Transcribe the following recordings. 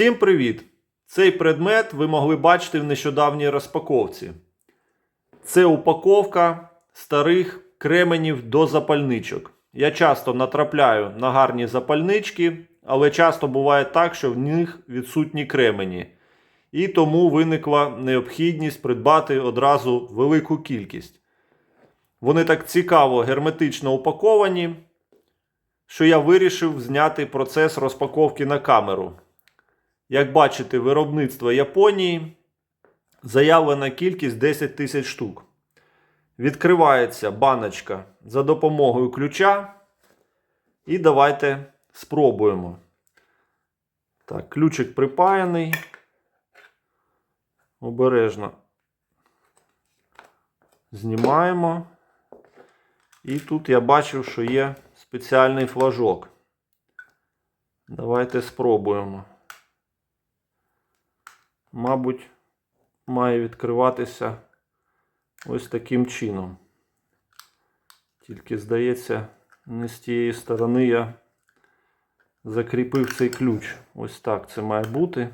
Всім привіт! Цей предмет ви могли бачити в нещодавній розпаковці. Це упаковка старих кременів до запальничок. Я часто натрапляю на гарні запальнички, але часто буває так, що в них відсутні кремені. І тому виникла необхідність придбати одразу велику кількість. Вони так цікаво герметично упаковані, що я вирішив зняти процес розпаковки на камеру. Як бачите, виробництво Японії заявлена кількість 10 тисяч штук. Відкривається баночка за допомогою ключа. І давайте спробуємо. Так, ключик припаяний. Обережно знімаємо. І тут я бачив, що є спеціальний флажок. Давайте спробуємо. Мабуть, має відкриватися ось таким чином. Тільки, здається, не з тієї сторони я закріпив цей ключ. Ось так це має бути.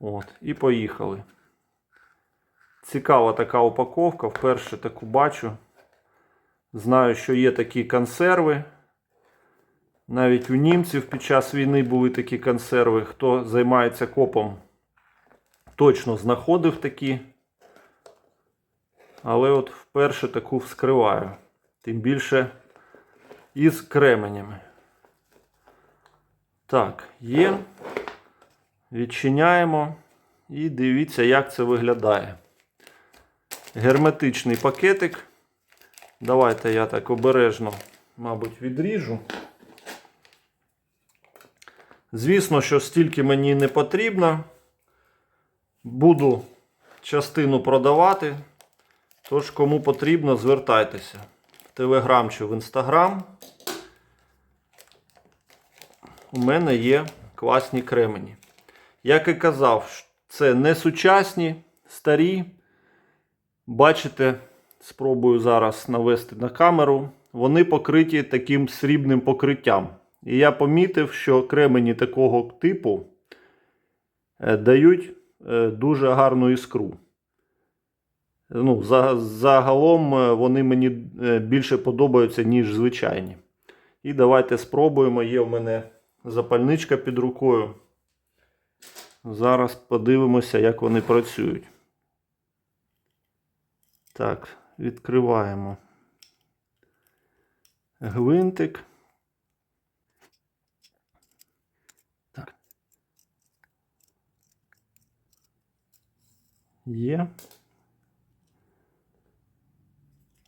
От, і поїхали. Цікава така упаковка. Вперше таку бачу. Знаю, що є такі консерви. Навіть у німців під час війни були такі консерви. Хто займається копом, точно знаходив такі. Але от вперше таку вскриваю. Тим більше із кременями. Так, є. Відчиняємо. І дивіться, як це виглядає. Герметичний пакетик. Давайте я так обережно, мабуть, відріжу. Звісно, що стільки мені не потрібно. Буду частину продавати. Тож, кому потрібно, звертайтеся в Телеграм чи в Інстаграм. У мене є класні кремені. Як і казав, це не сучасні, старі. Бачите, спробую зараз навести на камеру. Вони покриті таким срібним покриттям. І я помітив, що кремені такого типу е, дають дуже гарну іскру. Ну, Загалом е, вони мені е, більше подобаються, ніж звичайні. І давайте спробуємо. Є в мене запальничка під рукою. Зараз подивимося, як вони працюють. Так, відкриваємо гвинтик. Є.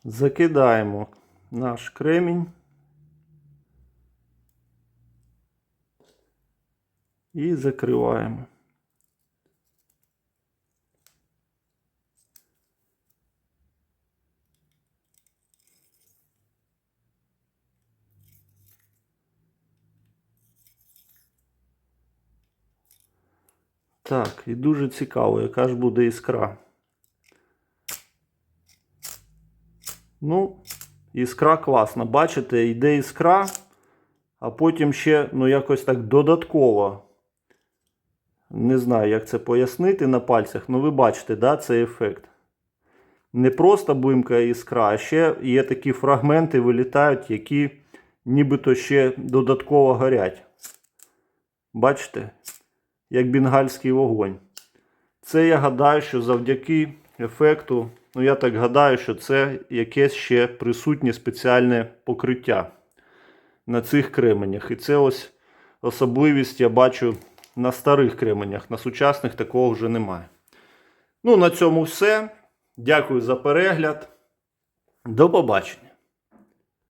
Закидаємо наш кремінь. І закриваємо. Так, і дуже цікаво, яка ж буде іскра. Ну, іскра класна. Бачите, йде іскра, а потім ще, ну, якось так додатково. Не знаю, як це пояснити на пальцях, ну ви бачите, да, цей ефект. Не просто блимкає іскра, а ще є такі фрагменти, вилітають, які нібито ще додатково горять. Бачите? Як бенгальський вогонь. Це я гадаю, що завдяки ефекту, ну я так гадаю, що це якесь ще присутнє спеціальне покриття на цих кременях. І це ось особливість я бачу на старих кременях. На сучасних такого вже немає. Ну, на цьому все. Дякую за перегляд. До побачення.